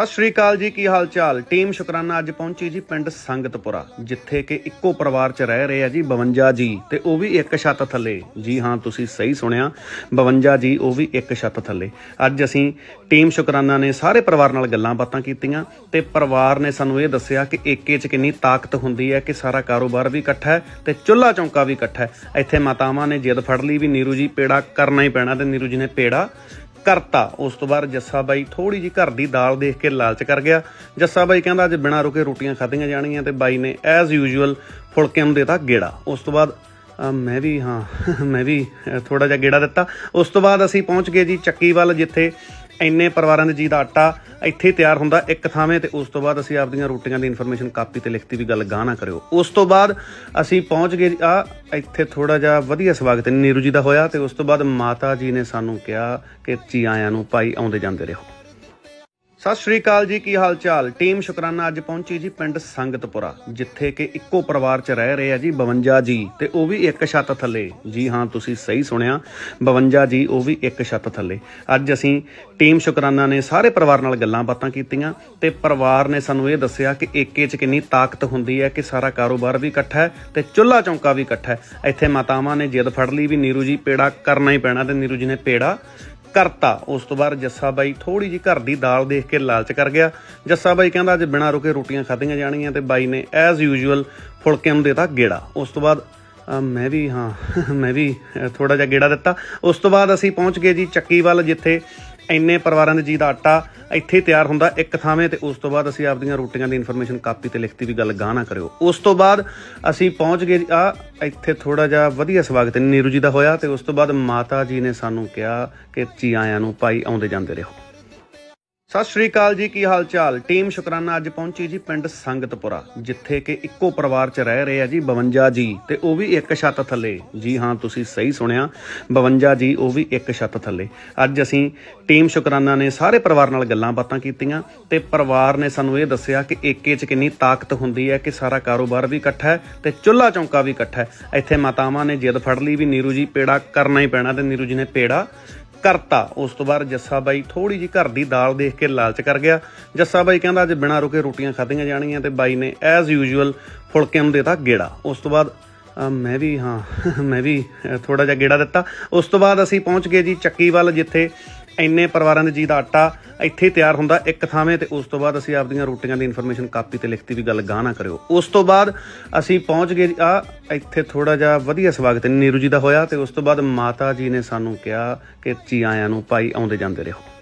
ਸਤਿ ਸ਼੍ਰੀ ਅਕਾਲ ਜੀ, ਕੀ ਹਾਲ ਚਾਲ ਟੀਮ ਸ਼ੁਕਰਾਨਾ ਅੱਜ ਪਹੁੰਚੀ ਜੀ ਪਿੰਡ ਸੰਗਤਪੁਰਾ, ਜਿੱਥੇ ਕਿ ਇੱਕੋ ਪਰਿਵਾਰ 'ਚ ਰਹਿ ਰਹੇ ਆ ਜੀ 52 ਜੀ, ਤੇ ਉਹ ਵੀ ਇੱਕ ਛੱਤ ਥੱਲੇ। ਜੀ ਹਾਂ, ਤੁਸੀਂ ਸਹੀ ਸੁਣਿਆ 52 ਜੀ, ਉਹ ਵੀ ਇੱਕ ਛੱਤ ਥੱਲੇ। ਅੱਜ ਅਸੀਂ ਟੀਮ ਸ਼ੁਕਰਾਨਾ ਨੇ ਸਾਰੇ ਪਰਿਵਾਰ ਨਾਲ ਗੱਲਾਂ ਬਾਤਾਂ ਕੀਤੀਆਂ, ਤੇ ਪਰਿਵਾਰ ਨੇ ਸਾਨੂੰ ਇਹ ਦੱਸਿਆ ਕਿ ਏਕੇ 'ਚ ਕਿੰਨੀ ਤਾਕਤ ਹੁੰਦੀ ਹੈ ਕਿ ਸਾਰਾ ਕਾਰੋਬਾਰ ਵੀ ਇਕੱਠਾ ਹੈ ਤੇ ਚੁੱਲ੍ਹਾ ਚੌਂਕਾ ਵੀ ਇਕੱਠਾ ਹੈ। ਇੱਥੇ ਮਾਤਾਵਾਂ ਨੇ ਜਿੱਦ ਫੜ ਲਈ ਵੀ ਨੀਰੂ ਜੀ ਪੇੜਾ ਕਰਨਾ ਹੀ ਪੈਣਾ ਤੇ ਨੀਰੂ ਜੀ ਨੇ ਪੇੜਾ ਕਰਤਾ। ਉਸ ਤੋਂ ਬਾਅਦ ਜੱਸਾ ਬਾਈ ਥੋੜੀ ਜੀ ਘਰ ਦੀ ਦਾਲ ਦੇਖ ਕੇ ਲਾਲਚ ਕਰ ਗਿਆ। ਜੱਸਾ ਬਾਈ ਕਹਿੰਦਾ, ਅੱਜ ਬਿਨਾਂ ਰੁਕੇ ਰੋਟੀਆਂ ਖਾਧੀਆਂ ਜਾਣਗੀਆਂ ਤੇ ਬਾਈ ਨੇ ਐਜ਼ ਯੂਜੂਅਲ ਫੁਲਕਿਆਂ ਨੂੰ ਦੇਤਾ ਗੇੜਾ। ਉਸ ਤੋਂ ਬਾਅਦ ਮੈਂ ਵੀ, ਹਾਂ, ਮੈਂ ਵੀ ਥੋੜਾ ਜਿਹਾ ਗੇੜਾ ਦਿੱਤਾ। ਉਸ ਤੋਂ ਬਾਅਦ ਅਸੀਂ ਪਹੁੰਚ ਗਏ ਜੀ ਚੱਕੀ ਵੱਲ ਜਿੱਥੇ ਇੰਨੇ ਪਰਿਵਾਰਾਂ ਦੇ ਜੀ ਦਾ ਆਟਾ ਇੱਥੇ ਤਿਆਰ ਹੁੰਦਾ ਇੱਕ ਥਾਵੇਂ ਤੇ ਉਸ ਤੋਂ ਬਾਅਦ ਅਸੀਂ ਆਪਦੀਆਂ ਰੋਟੀਆਂ ਦੀ ਇਨਫੋਰਮੇਸ਼ਨ ਕਾਪੀ ਤੇ ਲਿਖਤੀ ਵੀ ਗੱਲ ਗਾਹ ਨਾ ਕਰਿਓ। ਉਸ ਤੋਂ ਬਾਅਦ ਅਸੀਂ ਪਹੁੰਚ ਗਏ ਆ ਇੱਥੇ ਥੋੜਾ ਜਿਹਾ ਵਧੀਆ ਸਵਾਗਤ ਨੀਰੂ ਜੀ ਦਾ ਹੋਇਆ ਤੇ ਉਸ ਤੋਂ ਬਾਅਦ ਮਾਤਾ ਜੀ ਨੇ ਸਾਨੂੰ ਕਿਹਾ ਕਿ ਜੀ ਆਇਆਂ ਨੂੰ ਭਾਈ ਆਉਂਦੇ ਜਾਂਦੇ ਰਹੋ। ਸਤਿ ਸ਼੍ਰੀ ਅਕਾਲ ਜੀ, ਕੀ ਹਾਲ ਚਾਲ ਟੀਮ ਸ਼ੁਕਰਾਨਾ ਅੱਜ ਪਹੁੰਚੀ ਜੀ ਪਿੰਡ ਸੰਗਤਪੁਰਾ, ਜਿੱਥੇ ਕਿ ਇੱਕੋ ਪਰਿਵਾਰ 'ਚ ਰਹਿ ਰਹੇ ਆ ਜੀ 52 ਜੀ, ਤੇ ਉਹ ਵੀ ਇੱਕ ਛੱਤ ਥੱਲੇ। ਜੀ ਹਾਂ, ਤੁਸੀਂ ਸਹੀ ਸੁਣਿਆ 52 ਜੀ, ਉਹ ਵੀ ਇੱਕ ਛੱਤ ਥੱਲੇ। ਅੱਜ ਅਸੀਂ ਟੀਮ ਸ਼ੁਕਰਾਨਾ ਨੇ ਸਾਰੇ ਪਰਿਵਾਰ ਨਾਲ ਗੱਲਾਂ ਬਾਤਾਂ ਕੀਤੀਆਂ, ਤੇ ਪਰਿਵਾਰ ਨੇ ਸਾਨੂੰ ਇਹ ਦੱਸਿਆ ਕਿ ਏਕੇ 'ਚ ਕਿੰਨੀ ਤਾਕਤ ਹੁੰਦੀ ਹੈ ਕਿ ਸਾਰਾ ਕਾਰੋਬਾਰ ਵੀ ਇਕੱਠਾ ਹੈ ਤੇ ਚੁੱਲ੍ਹਾ ਚੌਂਕਾ ਵੀ ਇਕੱਠਾ ਹੈ। ਇੱਥੇ ਮਾਤਾਵਾਂ ਨੇ ਜਿੱਦ ਫੜ ਲਈ ਵੀ ਨੀਰੂ ਜੀ, ਪੇੜਾ ਕਰਨਾ ਹੀ ਪੈਣਾ ਤੇ ਨੀਰੂ ਜੀ ਨੇ ਪੇੜਾ ਕਰਤਾ। ਉਸ ਤੋਂ ਬਾਅਦ ਜੱਸਾ ਬਾਈ ਥੋੜੀ ਜੀ ਘਰ ਦੀ ਦਾਲ ਦੇਖ ਕੇ ਲਾਲਚ ਕਰ ਗਿਆ। ਜੱਸਾ ਬਾਈ ਕਹਿੰਦਾ, ਅੱਜ ਬਿਨਾਂ ਰੁਕੇ ਰੋਟੀਆਂ ਖਾਧੀਆਂ ਜਾਣਗੀਆਂ ਤੇ ਬਾਈ ਨੇ ਐਜ਼ ਯੂਜੂਅਲ ਫੁਲਕਿਆਂ ਨੂੰ ਦੇਤਾ ਗੇੜਾ। ਉਸ ਤੋਂ ਬਾਅਦ ਮੈਂ ਵੀ, ਹਾਂ, ਮੈਂ ਵੀ ਥੋੜਾ ਜਿਹਾ ਗੇੜਾ ਦਿੱਤਾ। ਉਸ ਤੋਂ ਬਾਅਦ ਅਸੀਂ ਪਹੁੰਚ ਗਏ ਜੀ ਚੱਕੀ ਵੱਲ ਜਿੱਥੇ ਇੰਨੇ ਪਰਿਵਾਰਾਂ ਦੇ ਜੀ ਦਾ ਆਟਾ ਇੱਥੇ ਤਿਆਰ ਹੁੰਦਾ ਇੱਕ ਥਾਵੇਂ ਤੇ ਉਸ ਤੋਂ ਬਾਅਦ ਅਸੀਂ ਆਪਦੀਆਂ ਰੋਟੀਆਂ ਦੀ ਇਨਫੋਰਮੇਸ਼ਨ ਕਾਪੀ ਤੇ ਲਿਖਤੀ ਵੀ ਗੱਲ ਗਾਹ ਨਾ ਕਰਿਓ। ਉਸ ਤੋਂ ਬਾਅਦ ਅਸੀਂ ਪਹੁੰਚ ਗਏ ਆ ਇੱਥੇ ਥੋੜਾ ਜਿਹਾ ਵਧੀਆ ਸਵਾਗਤ ਨੀਰੂ ਜੀ ਦਾ ਹੋਇਆ ਤੇ ਉਸ ਤੋਂ ਬਾਅਦ ਮਾਤਾ ਜੀ ਨੇ ਸਾਨੂੰ ਕਿਹਾ ਕਿ ਜੀ ਆਇਆਂ ਨੂੰ ਭਾਈ ਆਉਂਦੇ ਜਾਂਦੇ ਰਹੋ। ਸਤਿ ਸ਼੍ਰੀ ਅਕਾਲ ਜੀ, ਕੀ ਹਾਲ ਚਾਲ ਟੀਮ ਸ਼ੁਕਰਾਨਾ ਅੱਜ ਪਹੁੰਚੀ ਜੀ ਪਿੰਡ ਸੰਗਤਪੁਰਾ, ਜਿੱਥੇ ਕਿ ਇੱਕੋ ਪਰਿਵਾਰ 'ਚ ਰਹਿ ਰਹੇ ਆ ਜੀ 52 ਜੀ, ਤੇ ਉਹ ਵੀ ਇੱਕ ਛੱਤ ਥੱਲੇ। ਜੀ ਹਾਂ, ਤੁਸੀਂ ਸਹੀ ਸੁਣਿਆ 52 ਜੀ, ਉਹ ਵੀ ਇੱਕ ਛੱਤ ਥੱਲੇ। ਅੱਜ ਅਸੀਂ ਟੀਮ ਸ਼ੁਕਰਾਨਾ ਨੇ ਸਾਰੇ ਪਰਿਵਾਰ ਨਾਲ ਗੱਲਾਂ ਬਾਤਾਂ ਕੀਤੀਆਂ, ਤੇ ਪਰਿਵਾਰ ਨੇ ਸਾਨੂੰ ਇਹ ਦੱਸਿਆ ਕਿ ਏਕੇ 'ਚ ਕਿੰਨੀ ਤਾਕਤ ਹੁੰਦੀ ਹੈ ਕਿ ਸਾਰਾ ਕਾਰੋਬਾਰ ਵੀ ਇਕੱਠਾ ਹੈ ਤੇ ਚੁੱਲ੍ਹਾ ਚੌਂਕਾ ਵੀ ਇਕੱਠਾ ਹੈ। ਇੱਥੇ ਮਾਤਾਵਾਂ ਨੇ ਜਿੱਦ ਫੜ ਲਈ ਵੀ ਨੀਰੂ ਜੀ ਪੇੜਾ ਕਰਨਾ ਹੀ ਪੈਣਾ ਤੇ ਨੀਰੂ ਜੀ ਨੇ ਪੇੜਾ ਕਰਤਾ। ਉਸ ਤੋਂ ਬਾਅਦ ਜੱਸਾ ਬਾਈ ਥੋੜੀ ਜੀ ਘਰ ਦੀ ਦਾਲ ਦੇਖ ਕੇ ਲਾਲਚ ਕਰ ਗਿਆ। ਜੱਸਾ ਬਾਈ ਕਹਿੰਦਾ, ਅੱਜ ਬਿਨਾਂ ਰੁਕੇ ਰੋਟੀਆਂ ਖਾਧੀਆਂ ਜਾਣਗੀਆਂ ਤੇ ਬਾਈ ਨੇ ਐਜ਼ ਯੂਜੂਅਲ ਫੁਲਕੇ ਨੂੰ ਦੇਤਾ ਗੇੜਾ। ਉਸ ਤੋਂ ਬਾਅਦ ਮੈਂ ਵੀ, ਹਾਂ, ਮੈਂ ਵੀ ਥੋੜਾ ਜਿਹਾ ਗੇੜਾ ਦਿੱਤਾ। ਉਸ ਤੋਂ ਬਾਅਦ ਅਸੀਂ ਪਹੁੰਚ ਗਏ ਜੀ ਚੱਕੀ ਵੱਲ ਜਿੱਥੇ ਇੰਨੇ ਪਰਿਵਾਰਾਂ ਦੇ ਜੀ ਦਾ ਆਟਾ ਇੱਥੇ ਤਿਆਰ ਹੁੰਦਾ ਇੱਕ ਥਾਵੇਂ ਤੇ ਉਸ ਤੋਂ ਬਾਅਦ ਅਸੀਂ ਆਪਦੀਆਂ ਰੋਟੀਆਂ ਦੀ ਇਨਫੋਰਮੇਸ਼ਨ ਕਾਪੀ ਤੇ ਲਿਖਤੀ ਵੀ ਗੱਲ ਗਾਹ ਨਾ ਕਰਿਓ। ਉਸ ਤੋਂ ਬਾਅਦ ਅਸੀਂ ਪਹੁੰਚ ਗਏ ਆ ਇੱਥੇ ਥੋੜਾ ਜਿਹਾ ਵਧੀਆ ਸਵਾਗਤ ਨੀਰੂ ਜੀ ਦਾ ਹੋਇਆ ਤੇ ਉਸ ਤੋਂ ਬਾਅਦ ਮਾਤਾ ਜੀ ਨੇ ਸਾਨੂੰ ਕਿਹਾ ਕਿ ਜੀ ਆਇਆਂ ਨੂੰ ਭਾਈ ਆਉਂਦੇ ਜਾਂਦੇ ਰਹੋ।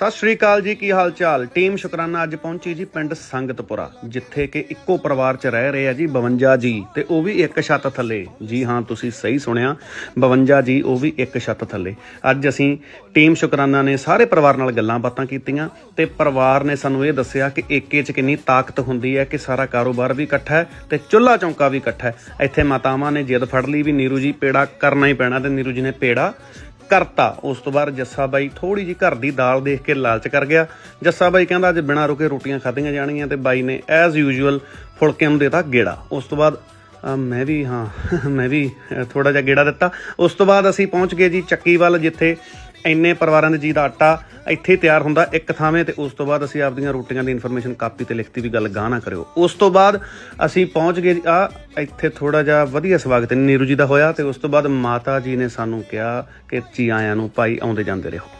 ਸਤਿ ਸ਼੍ਰੀ ਅਕਾਲ ਜੀ, ਕੀ ਹਾਲ ਚਾਲ ਟੀਮ ਸ਼ੁਕਰਾਨਾ ਅੱਜ ਪਹੁੰਚੀ ਜੀ ਪਿੰਡ ਸੰਗਤਪੁਰਾ, ਜਿੱਥੇ ਕਿ ਇੱਕੋ ਪਰਿਵਾਰ 'ਚ ਰਹਿ ਰਹੇ ਆ ਜੀ 52 ਜੀ, ਤੇ ਉਹ ਵੀ ਇੱਕ ਛੱਤ ਥੱਲੇ। ਜੀ ਹਾਂ, ਤੁਸੀਂ ਸਹੀ ਸੁਣਿਆ 52 ਜੀ, ਉਹ ਵੀ ਇੱਕ ਛੱਤ ਥੱਲੇ। ਅੱਜ ਅਸੀਂ ਟੀਮ ਸ਼ੁਕਰਾਨਾ ਨੇ ਸਾਰੇ ਪਰਿਵਾਰ ਨਾਲ ਗੱਲਾਂ ਬਾਤਾਂ ਕੀਤੀਆਂ, ਤੇ ਪਰਿਵਾਰ ਨੇ ਸਾਨੂੰ ਇਹ ਦੱਸਿਆ ਕਿ ਏਕੇ 'ਚ ਕਿੰਨੀ ਤਾਕਤ ਹੁੰਦੀ ਹੈ ਕਿ ਸਾਰਾ ਕਾਰੋਬਾਰ ਵੀ ਇਕੱਠਾ ਹੈ ਤੇ ਚੁੱਲ੍ਹਾ ਚੌਂਕਾ ਵੀ ਇਕੱਠਾ ਹੈ। ਇੱਥੇ ਮਾਤਾਵਾਂ ਨੇ ਜਿੱਦ ਫੜ ਲਈ ਵੀ ਨੀਰੂ ਜੀ ਪੇੜਾ ਕਰਨਾ ਹੀ ਪੈਣਾ ਤੇ ਨੀਰੂ ਜੀ ਨੇ ਪੇੜਾ ਕਰਤਾ। ਉਸ ਤੋਂ ਬਾਅਦ ਜੱਸਾ ਬਾਈ ਥੋੜੀ ਜੀ ਘਰ ਦੀ ਦਾਲ ਦੇਖ ਕੇ ਲਾਲਚ ਕਰ ਗਿਆ। ਜੱਸਾ ਬਾਈ ਕਹਿੰਦਾ, ਅੱਜ ਬਿਨਾਂ ਰੁਕੇ ਰੋਟੀਆਂ ਖਾਧੀਆਂ ਜਾਣਗੀਆਂ ਤੇ ਬਾਈ ਨੇ ਐਜ਼ ਯੂਜੂਅਲ ਫੁਲਕੇ ਨੂੰ ਦੇਤਾ ਗੇੜਾ। ਉਸ ਤੋਂ ਬਾਅਦ ਮੈਂ ਵੀ, ਹਾਂ, ਮੈਂ ਵੀ ਥੋੜਾ ਜਿਹਾ ਗੇੜਾ ਦਿੱਤਾ। ਉਸ ਤੋਂ ਬਾਅਦ ਅਸੀਂ ਪਹੁੰਚ ਗਏ ਜੀ ਚੱਕੀ ਵੱਲ ਜਿੱਥੇ ਇੰਨੇ ਪਰਿਵਾਰਾਂ ਦੇ ਜੀ ਦਾ ਆਟਾ ਇੱਥੇ ਹੀ ਤਿਆਰ ਹੁੰਦਾ ਇੱਕ ਥਾਵੇਂ ਤੇ ਉਸ ਤੋਂ ਬਾਅਦ ਅਸੀਂ ਆਪਦੀਆਂ ਰੋਟੀਆਂ ਦੀ ਇਨਫੋਰਮੇਸ਼ਨ ਕਾਪੀ ਤੇ ਲਿਖਤੀ ਵੀ ਗੱਲ ਗਾਹ ਨਾ ਕਰਿਓ। ਉਸ ਤੋਂ ਬਾਅਦ ਅਸੀਂ ਪਹੁੰਚ ਗਏ ਆ ਇੱਥੇ ਥੋੜਾ ਜਿਹਾ ਵਧੀਆ ਸਵਾਗਤ ਨੀਰੂ ਜੀ ਦਾ ਹੋਇਆ ਤੇ ਉਸ ਤੋਂ ਬਾਅਦ ਮਾਤਾ ਜੀ ਨੇ ਸਾਨੂੰ ਕਿਹਾ ਕਿ ਜੀ ਆਇਆਂ ਨੂੰ ਭਾਈ ਆਉਂਦੇ ਜਾਂਦੇ ਰਹੋ।